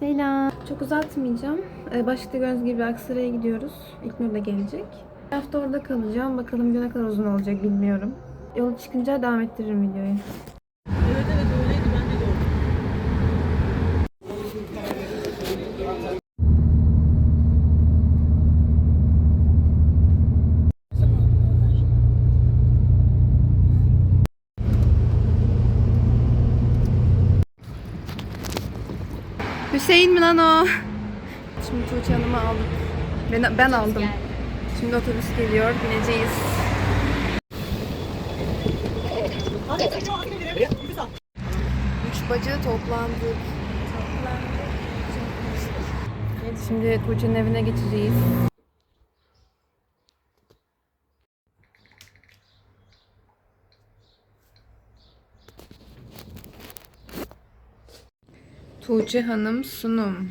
Selam. Çok uzatmayacağım. Ee, Başlıkta gördüğünüz gibi Aksaray'a gidiyoruz. İlknur da gelecek. Bir hafta orada kalacağım. Bakalım ne kadar uzun olacak bilmiyorum. Yola çıkınca devam ettiririm videoyu. Evet evet öyleydi ben de gördüm. Hüseyin mi lan o? Şimdi Tuğçe Hanım'ı aldık. Ben, ben aldım. Şimdi otobüs geliyor. Bineceğiz. Üç bacı toplandık. Şimdi Tuğçe'nin evine geçeceğiz. Tuğçe Hanım sunum.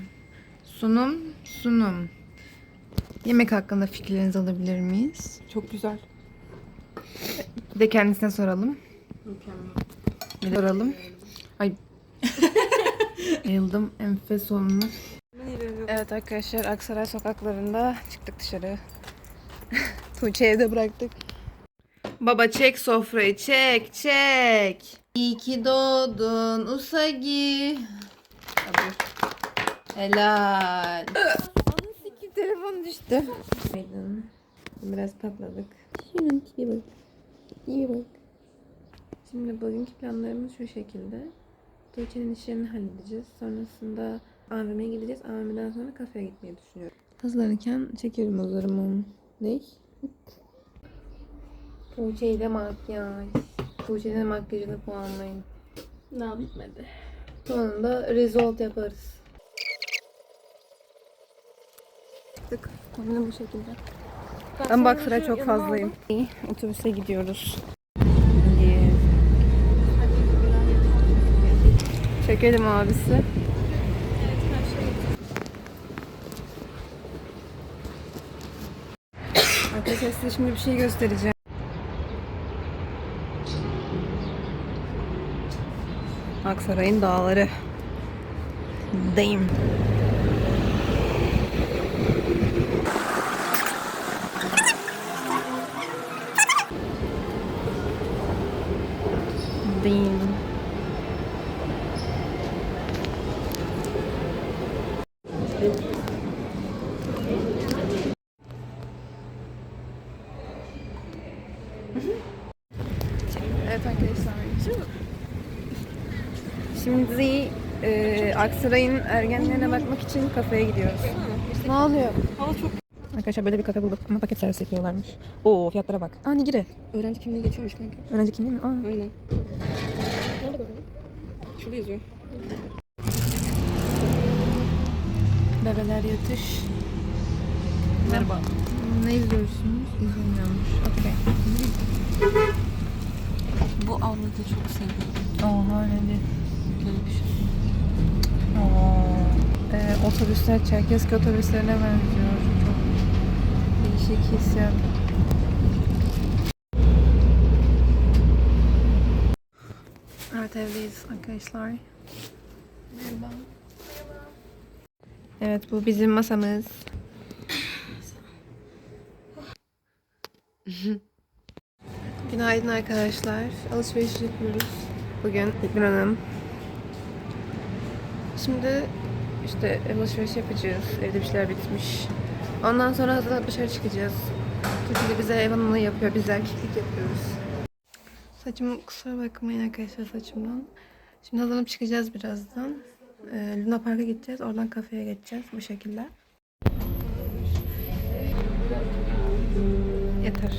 Sunum, sunum. Yemek hakkında fikirlerinizi alabilir miyiz? Çok güzel. Bir de kendisine soralım. Bir de soralım. Ay. Bayıldım. Enfes olmuş. Evet arkadaşlar Aksaray sokaklarında çıktık dışarı. Tuğçe evde bıraktık. Baba çek sofrayı çek çek. İyi ki doğdun Usagi. Hadi. Helal. Anı sikim telefon düştü. Aydın. Biraz patladık. Şunun tipi bak. İyi bak. Şimdi bugünkü planlarımız şu şekilde. Tuğçe'nin işlerini halledeceğiz. Sonrasında AVM'ye gideceğiz. AVM'den sonra kafeye gitmeyi düşünüyorum. Hazırlanırken o zaman. Ne? Tuğçe ile makyaj. Tuğçe'nin makyajını puanlayın. Daha bitmedi. Sonunda result yaparız. Çıktık. Kombini bu şekilde. Ben Baksır'a çok fazlayım. Otobüse gidiyoruz. Hadi. Çekelim abisi. Arkadaşlar size şimdi bir şey göstereceğim. Aksaray'ın dağları. Dayım. Aksaray'ın ergenlerine bakmak için kafeye gidiyoruz. Ne oluyor? Hava çok Arkadaşlar böyle bir kafe bulduk ama paket servis yapıyorlarmış. Oo fiyatlara bak. Aa Nigiri. Öğrenci kimliği geçiyormuş kanka. Öğrenci kimliği mi? Aa. Aynen. Nerede gördün? Şurada yazıyor. Bebeler yatış. Merhaba. Ne izliyorsunuz? İzlemiyormuş. Okey. Bu avluda çok seviyorum. Oha ne Böyle bir şey. Ee, otobüsler Çerkezköy otobüslerine benziyor. Çok değişik hissiyat. Evet evdeyiz arkadaşlar. Merhaba. Evet bu bizim masamız. Günaydın arkadaşlar. Alışveriş yapıyoruz. Bugün İlknur Hanım. Şimdi işte alışveriş yapacağız. Evde bir şeyler bitmiş. Ondan sonra hazırlanıp dışarı çıkacağız. Türkiye'de bize ev hanımlığı yapıyor. Biz erkeklik yapıyoruz. Saçım kusura bakmayın arkadaşlar saçımdan. Şimdi hazırlanıp çıkacağız birazdan. Ee, Luna Park'a gideceğiz. Oradan kafeye geçeceğiz bu şekilde. Yeter.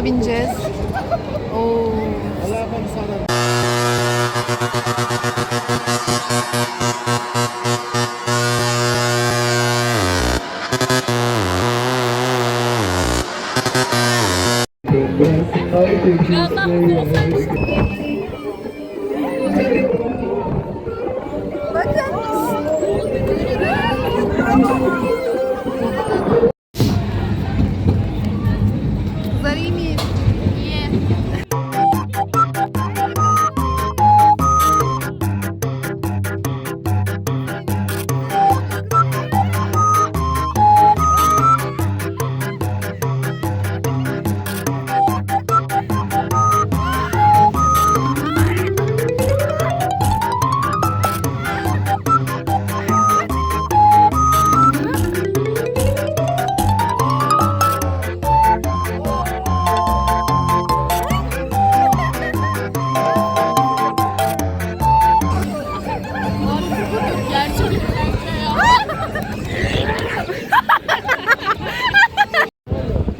Buna bineceğiz. Oo. Biraz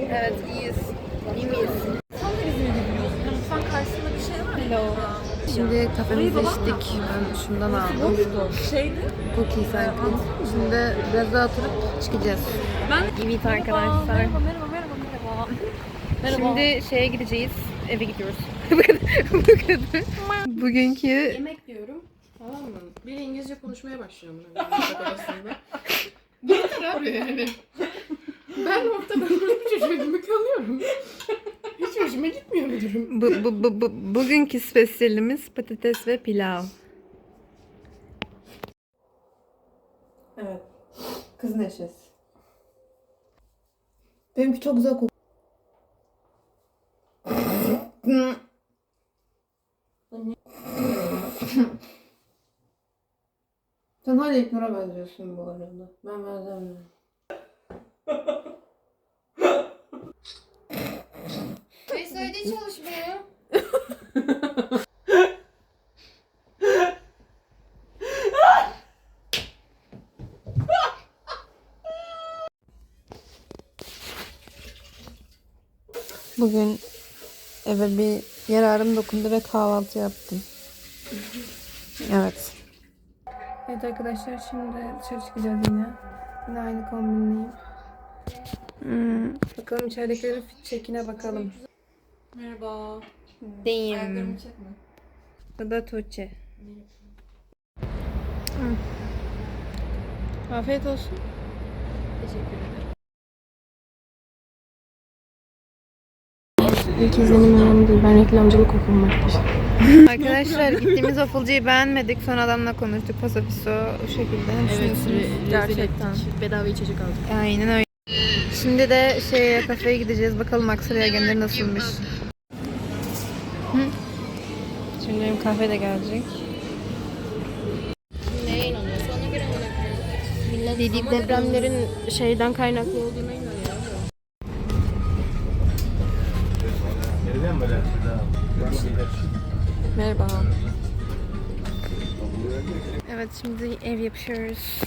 evet iyiyiz. İyi miyiz? Şimdi kafemizi içtik. Ben şundan aldım. Şeydi. Cookie sanki. Şimdi biraz daha oturup çıkacağız. Ben Evet arkadaşlar. Merhaba, merhaba, merhaba, merhaba. Şimdi şeye gideceğiz. Eve gidiyoruz. Bu kadar. Bugünkü Yemek diyorum. Tamam mı? Bir İngilizce konuşmaya başlıyorum ben yatak odasında. Yeter abi yani. Ben ortada bir çocuğu gibi kalıyorum. Hiç hoşuma gitmiyor bu durum. bu, bu, bu, bu, bugünkü spesiyelimiz patates ve pilav. Evet. Kız neşesi. Benimki çok güzel kokuyor. Sen hala İlknur'a benziyorsun bu arada. Ben benzemiyorum. Söylediği çalışmıyor. Bugün eve bir yararım dokundu ve kahvaltı yaptım. Evet. Evet arkadaşlar şimdi dışarı çıkacağız yine. Yine aynı kombinliyim. Hmm, bakalım içeridekilerin fit check'ine bakalım. Merhaba. Deyim. çekme. Bu da Tuğçe. Hmm. Afiyet olsun. Teşekkür ederim. İlk izlenim önemli değil. Ben reklamcılık okudum Arkadaşlar gittiğimiz waffle'cıyı beğenmedik. Son adamla konuştuk. Pasafiso o şekilde. Düşünüyorsunuz? Gerçekten. Bedava içecek aldık. Aynen öyle. Şimdi de şeye kafeye gideceğiz. Bakalım Aksaray'a genleri nasılmış. Hı? Şimdi benim kahve de gelecek. Neye inanıyorsun? Ona göre Millet Dedik depremlerin şeyden kaynaklı olduğuna inanıyor. Merhaba. Evet şimdi ev yapıyoruz.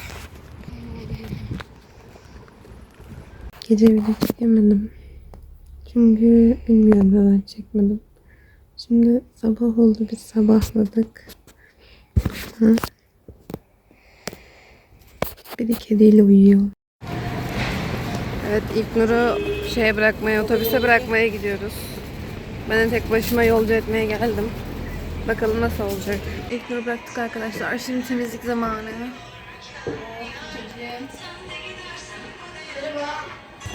Gece video çekemedim. Çünkü bilmiyorum neden çekmedim. Şimdi sabah oldu biz sabahladık. Hı. Biri kediyle uyuyor. Evet ilk Nur'u şeye bırakmaya, otobüse bırakmaya gidiyoruz. Ben de tek başıma yolcu etmeye geldim. Bakalım nasıl olacak. İlk Nur'u bıraktık arkadaşlar. Şimdi temizlik zamanı.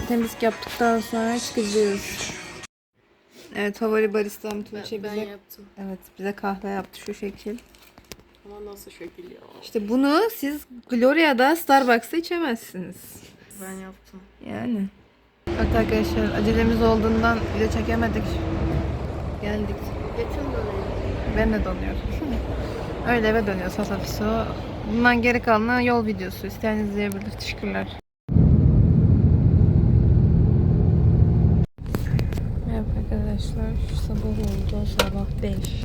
Temizlik yaptıktan sonra çıkacağız. Evet favori baristam Tuğçe Ben bize, yaptım. evet, bize kahve yaptı şu şekil. Ama nasıl şekil ya? İşte bunu siz Gloria'da Starbucks'ta içemezsiniz. Ben yaptım. Yani. Evet arkadaşlar acelemiz olduğundan video çekemedik. Geldik. Geçen dönem. Ben de donuyorum. Öyle eve dönüyoruz Hasafiso. Bundan geri kalanı yol videosu. İsteyen izleyebilir. Teşekkürler. Merhaba arkadaşlar. Sabah oldu. Sabah 5.